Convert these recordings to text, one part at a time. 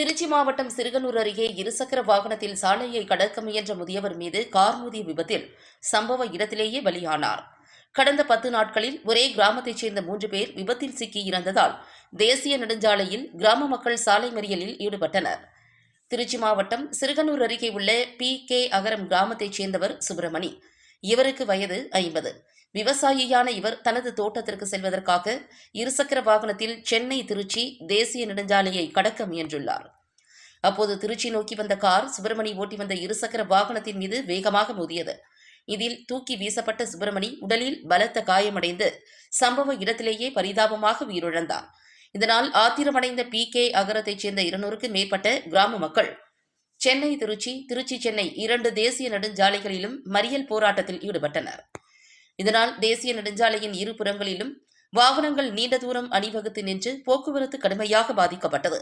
திருச்சி மாவட்டம் சிறுகனூர் அருகே இருசக்கர வாகனத்தில் சாலையை கடக்க முயன்ற முதியவர் மீது கார் மோதிய விபத்தில் சம்பவ இடத்திலேயே பலியானார். கடந்த பத்து நாட்களில் ஒரே கிராமத்தைச் சேர்ந்த மூன்று பேர் விபத்தில் சிக்கி இறந்ததால் தேசிய நெடுஞ்சாலையில் கிராம மக்கள் சாலை மறியலில் ஈடுபட்டனர். திருச்சி மாவட்டம் சிறுகனூர் அருகே உள்ள பி கே அகரம் கிராமத்தைச் சேர்ந்தவர் சுப்பிரமணி. இவருக்கு வயது ஐம்பது. விவசாயியான இவர் தனது தோட்டத்திற்கு செல்வதற்காக இருசக்கர வாகனத்தில் சென்னை திருச்சி தேசிய நெடுஞ்சாலையை கடக்க முயன்றுள்ளார். அப்போது திருச்சி நோக்கி வந்த கார் சுப்பிரமணி ஓட்டி வந்த இருசக்கர வாகனத்தின் மீது வேகமாக மோதியது. இதில் தூக்கி வீசப்பட்ட சுப்பிரமணி உடலில் பலத்த காயமடைந்து சம்பவ இடத்திலேயே பரிதாபமாக உயிரிழந்தார். இதனால் ஆத்திரமடைந்த பி கே அகரத்தைச் சேர்ந்த இருநூறுக்கு மேற்பட்ட கிராம மக்கள் சென்னை திருச்சி திருச்சி சென்னை இரண்டு தேசிய நெடுஞ்சாலைகளிலும் மறியல் போராட்டத்தில் ஈடுபட்டனர். இதனால் தேசிய நெடுஞ்சாலையின் இரு புறங்களிலும் வாகனங்கள் நீண்ட தூரம் அணிவகுத்து நின்று போக்குவரத்து கடுமையாக பாதிக்கப்பட்டது.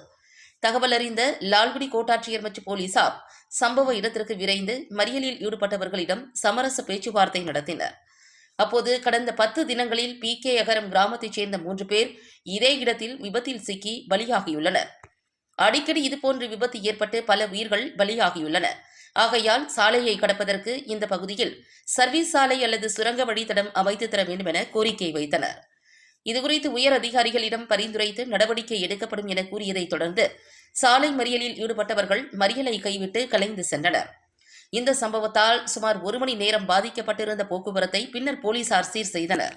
தகவல் அறிந்த லால்குடி கோட்டாட்சியர் மற்றும் போலீசார் சம்பவ இடத்திற்கு விரைந்து மறியலில் ஈடுபட்டவர்களிடம் சமரச பேச்சுவார்த்தை நடத்தினர். அப்போது கடந்த பத்து தினங்களில் பி கே அகரம் கிராமத்தைச் சேர்ந்த மூன்று பேர் இதே இடத்தில் விபத்தில் சிக்கி பலியாகியுள்ளனர். அடிக்கடி இதுபோன்ற விபத்து ஏற்பட்டு பல உயிர்கள் பலியாகியுள்ளன. ஆகையால் சாலையை கடப்பதற்கு இந்த பகுதியில் சர்வீஸ் சாலை அல்லது சுரங்க வழித்தடம் அமைத்து தர வேண்டும் என கோரிக்கை வைத்தனர். இதுகுறித்து உயர் அதிகாரிகளிடம் பரிந்துரைத்து நடவடிக்கை எடுக்கப்படும் என கூறியதைத் தொடர்ந்து சாலை மறியலில் ஈடுபட்டவர்கள் மறியலை கைவிட்டு கலைந்து சென்றனர். இந்த சம்பவத்தால் சுமார் ஒரு மணி நேரம் பாதிக்கப்பட்டிருந்த போக்குவரத்தை பின்னர் போலீசார் சீர் செய்தனர்.